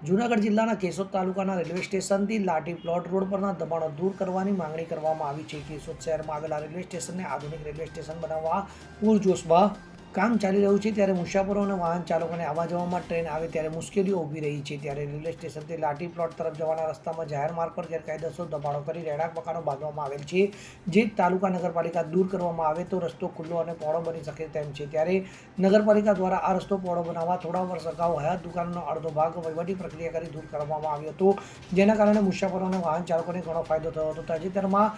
જૂનાગઢ જિલ્લાના કેશોદ તાલુકાના રેલવે સ્ટેશનથી લાઠી પ્લોટ રોડ પરના દબાણો દૂર કરવાની માંગણી કરવામાં આવી છે. કેશોદ શહેરમાં આવેલા રેલવે સ્ટેશનને આધુનિક રેલવે સ્ટેશન બનાવવા પૂરજોશમાં કામ ચાલી રહ્યું છે ત્યારે મુસાફરો અને વાહન ચાલકોને આવવા જવામાં ટ્રેન આવે ત્યારે મુશ્કેલીઓ ઊભી રહી છે. ત્યારે રેલવે સ્ટેશનથી લાઠી પ્લોટ તરફ જવાના રસ્તામાં જાહેર માર્ગ પર ગેરકાયદેસર દબાણો કરી રહેણાંક મકાનો બાંધવામાં આવેલ છે. જે તાલુકા નગરપાલિકા દૂર કરવામાં આવે તો રસ્તો ખુલ્લો અને પહોળો બની શકે તેમ છે. ત્યારે નગરપાલિકા દ્વારા આ રસ્તો પહોળો બનાવવા થોડા વર્ષ અગાઉ હયાત દુકાનનો અડધો ભાગ વહીવટી પ્રક્રિયા કરી દૂર કરવામાં આવ્યો હતો. જેના કારણે મુસાફરો અને વાહન ચાલકોને ઘણો ફાયદો થયો હતો. તાજેતરમાં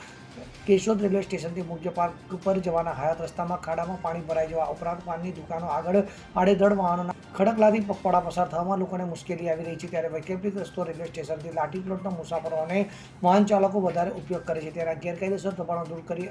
કેશોદ રેલવે સ્ટેશનથી મુખ્ય પાર્ક ઉપર જવાના હયાત રસ્તામાં ખાડામાં પાણી ભરાઈ જવા ઉપરાંત પાનની દુકાનો આગળ આડેધડ વાહનોના ખડકલાથી પગપાળા પસાર થવામાં લોકોને મુશ્કેલી આવી રહી છે. ત્યારે વૈકલ્પિક રસ્તો રેલવે સ્ટેશનથી લાઠી પ્લોટના મુસાફરો અને વાહન ચાલકો વધારે ઉપયોગ કરે છે. ત્યારે ગેરકાયદેસર દબાણો દૂર કરી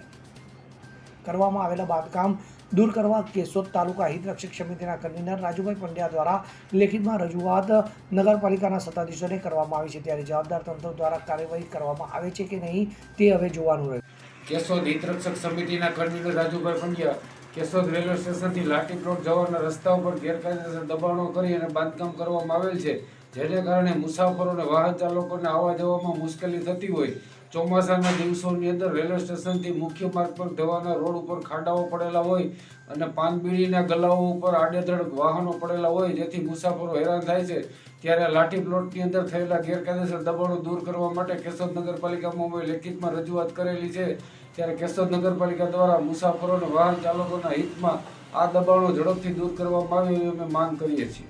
કરવામાં આવેલા બાંધકામ દૂર કરવા કેશોદ તાલુકા હિતરક્ષક સમિતિના કન્વીનર રાજુભાઈ પંડ્યા દ્વારા લેખિતમાં રજૂઆત નગરપાલિકાના સત્તાધીશોને કરવામાં આવી છે. ત્યારે જવાબદાર તંત્ર દ્વારા કાર્યવાહી કરવામાં આવે છે કે નહીં, તે હવે જોવાનું રહ્યું. કેશોદ હિતરક્ષક સમિતિના કન્વીનર રાજુભાઈ પંડ્યા કેશોદ રેલવે સ્ટેશનથી લાઠી રોડ જવાના રસ્તા ઉપર ગેરકાયદેસર દબાણો કરી અને બાંધકામ કરવામાં આવેલ છે. જેને કારણે મુસાફરોને વાહન ચાલકોને આવવા જવામાં મુશ્કેલી થતી હોય. ચોમાસાના દિવસોની અંદર રેલવે સ્ટેશનથી મુખ્ય માર્ગ પર જવાના રોડ ઉપર ખાડાઓ પડેલા હોય અને પાનબીડીના ગલાઓ ઉપર આડેધડ વાહનો પડેલા હોય, જેથી મુસાફરો હેરાન થાય છે. ત્યારે લાઠી પ્લોટની અંદર થયેલા ગેરકાયદેસર દબાણો દૂર કરવા માટે કેશોદ નગરપાલિકામાં અમે લેખિતમાં રજૂઆત કરેલી છે. ત્યારે કેશોદ નગરપાલિકા દ્વારા મુસાફરો અને વાહન ચાલકોના હિતમાં આ દબાણો ઝડપથી દૂર કરવામાં આવે એવી અમે માંગ કરીએ છીએ.